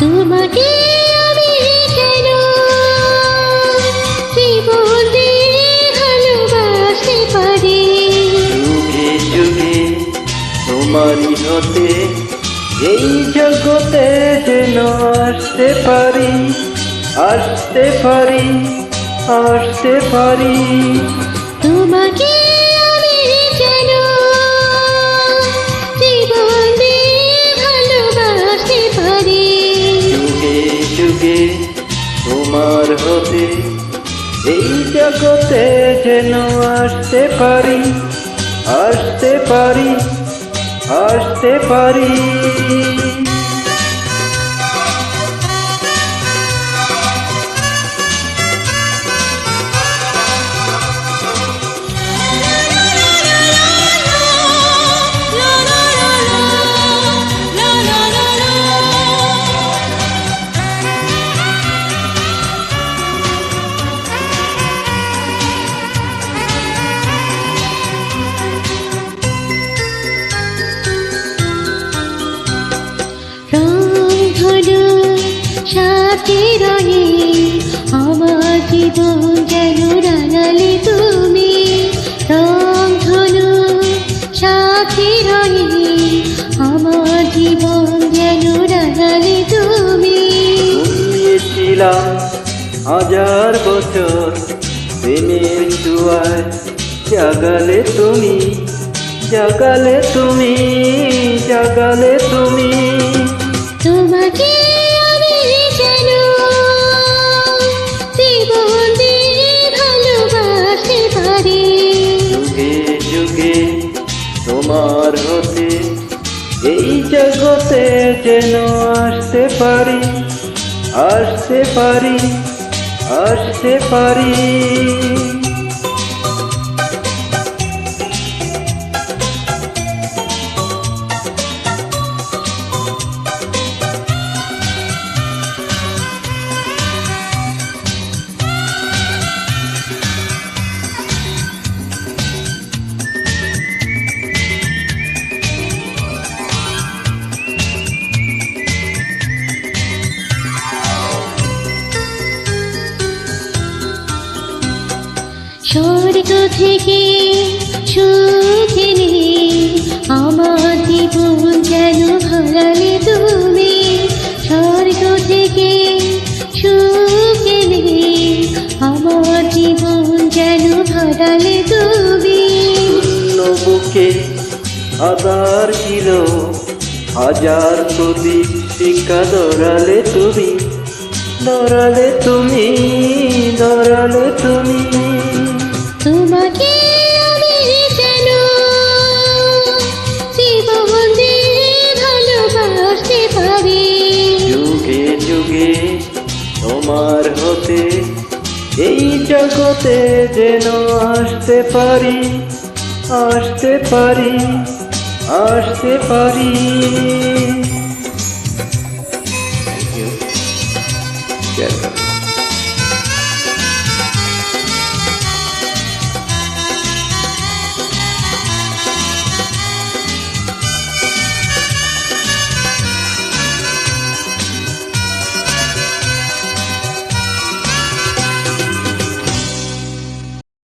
তোমাকে আমি কেন জীবন দিয়ে ভালোবাসতে পারি? যুগে যুগে তোমারই হতে এই জগতে যেন আসতে পারি আসতে পারি আসতে পারি। তোমাকে তোমার হতে এই জগতে যেন আসতে পারি আসতে পারি আসতে পারি। সাথে রয়ে আমার জীবন যেন রাঙালে তুমি। রংধনু সাথে রয়ে আমার জীবন যেন রাঙালে তুমি। ঘুমিয়েছিলাম হাজার বছর প্রেমের দুয়ার জাগালে তুমি জাগালে তুমি জাগালে তুমি। তোমাকে তোমার হতে এই জগতে যেন আসতে পারি আসতে পারি আসতে পারি। স্বর্গ থেকে সুখ এনে আমার জীবন যেন ভরালে তুমি স্বর্গ থেকে সুখ এনে আমার জীবন যেন ভরালে তুমি। বুকে আদার ছিল, হাজার প্রদীপ শিক্ষা দৌড়ালে তুমি দৌড়ালে তুমি দৌড়ালে হতে এই জগতে যেন আসতে পারি আসতে পারি আসতে পারি Thank.